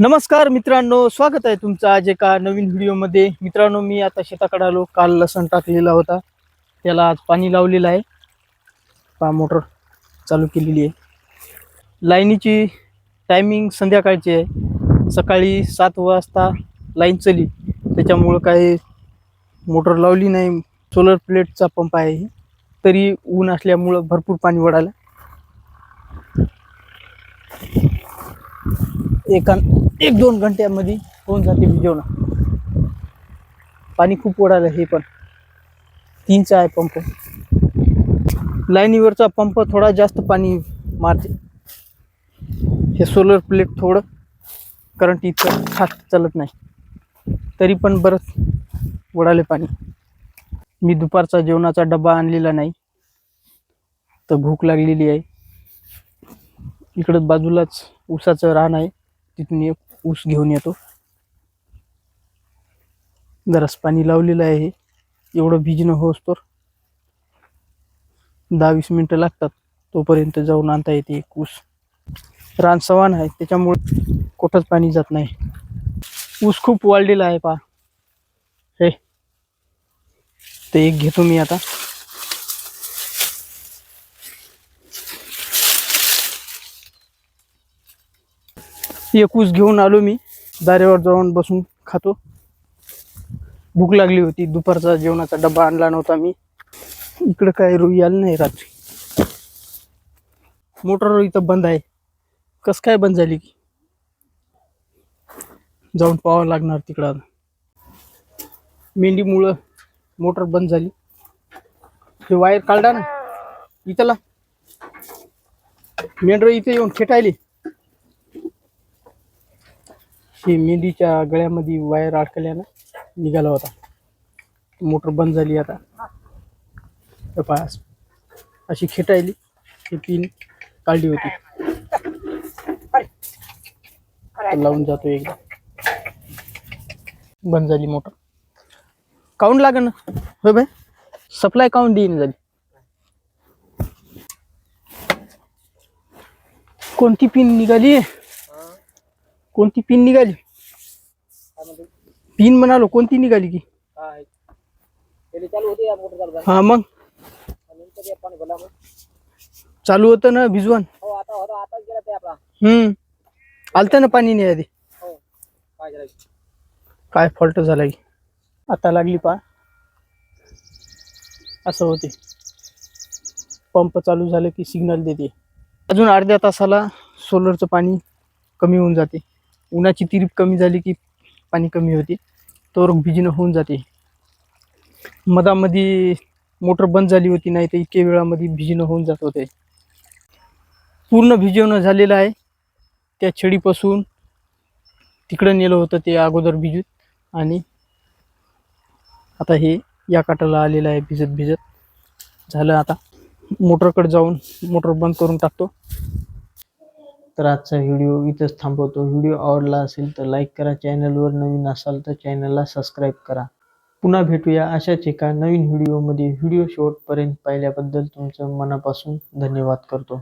नमस्कार मित्रांनो स्वागत आहे तुमचं आज एका नवीन व्हिडिओमध्ये. मित्रांनो मी आता शेताकडे आलो. काल लसण टाकलेला होता. त्याला आज पाणी लावलेलं आहे. पा मोटर चालू केलेली आहे. लाईनीची टायमिंग संध्याकाळची आहे. सकाळी सात वाजता लाईन चली त्याच्यामुळं काही मोटर लावली नाही. सोलर प्लेटचा पंप आहे. तरी ऊन असल्यामुळं भरपूर पाणी वडालं. एका एक दोन घंट्यामध्ये होऊन जाते भिजवणं. पाणी खूप ओढालं हे पण. तीनचा आहे पंप. लाईनीवरचा पंप थोडा जास्त पाणी मारते. हे सोलर प्लेट थोडं. करंट इतकं फास्ट चालत नाही. तरी पण बरंच ओढाले पाणी. मी दुपारचा जेवणाचा डबा आणलेला नाही. तर भूक लागलेली आहे. इकडं बाजूलाच उसाचं रान आहे. तिथून एक ऊस घेऊन येतो. जरास पाणी लावलेलं आहे. हे. एवढं भिजणं होस तर दहा वीस मिनटं लागतात. तोपर्यंत जाऊन आणता येते एक ऊस. रान सवान आहे. त्याच्यामुळे कुठंच पाणी जात नाही. ऊस खूप वाढलेला आहे पा हे. ते एक घेतो मी आता. एक ऊस घेऊन आलो मी. दारेवर जाऊन बसून खातो. भूक लागली होती. दुपारचा जेवणाचा डबा आणला नव्हता मी. इकडं काय रुई आलं नाही रात्री. मोटर इथं बंद आहे. कस काय बंद झाली की? जाऊन पाहावं लागणार तिकडं. मेंढीमुळं मोटर बंद झाली. ते वायर काढला ना. इथला मेंढर इथे येऊन खेटायली. हे मेंढीच्या गळ्यामध्ये वायर अडकल्यानं निघाला होता. मोटर बंद झाली आता. पास अशी खेटायली ही पिन काढली होती. लावून जातो एकदा. बंद झाली मोटर. काऊन ना? होय बाय सप्लाय काऊन देईन झाली? कोणती पिन निघाली? कोणती पिन निघाली? पिन म्हणालो कोणती निघाली की? हा मग? चालू होतं ना भिजवण? हम्म. आलतं ना पाणी नाही आधी? काय फॉल्ट झाला की? आता लागली पा. असं होते. पंप चालू झालं की सिग्नल देते. अजून अर्ध्या तासाला सोलरचं पाणी कमी होऊन जाते. उन्हाची तिरीप कमी झाली की पाणी कमी होते. तर भिजणं होऊन जाते. मधामध्ये मोटर बंद झाली होती नाही तर इतक्या वेळामध्ये भिजणं होऊन जात होते. पूर्ण भिजवणं झालेलं आहे. त्या छडीपासून तिकडं नेलं होतं ते अगोदर भिजूत. आणि आता हे या काटाला आलेलं आहे भिजत भिजत झालं आता. मोटरकडे जाऊन मोटर बंद करून टाकतो. तर आजचा व्हिडिओ इथंच थांबवतो. व्हिडिओ आवडला असेल तर लाईक करा. चॅनलवर नवीन असाल तर चॅनलला सबस्क्राईब करा. पुन्हा भेटूया अशाच एका नवीन व्हिडिओमध्ये. व्हिडिओ शेवटपर्यंत पाहिल्याबद्दल तुमचं मनापासून धन्यवाद करतो.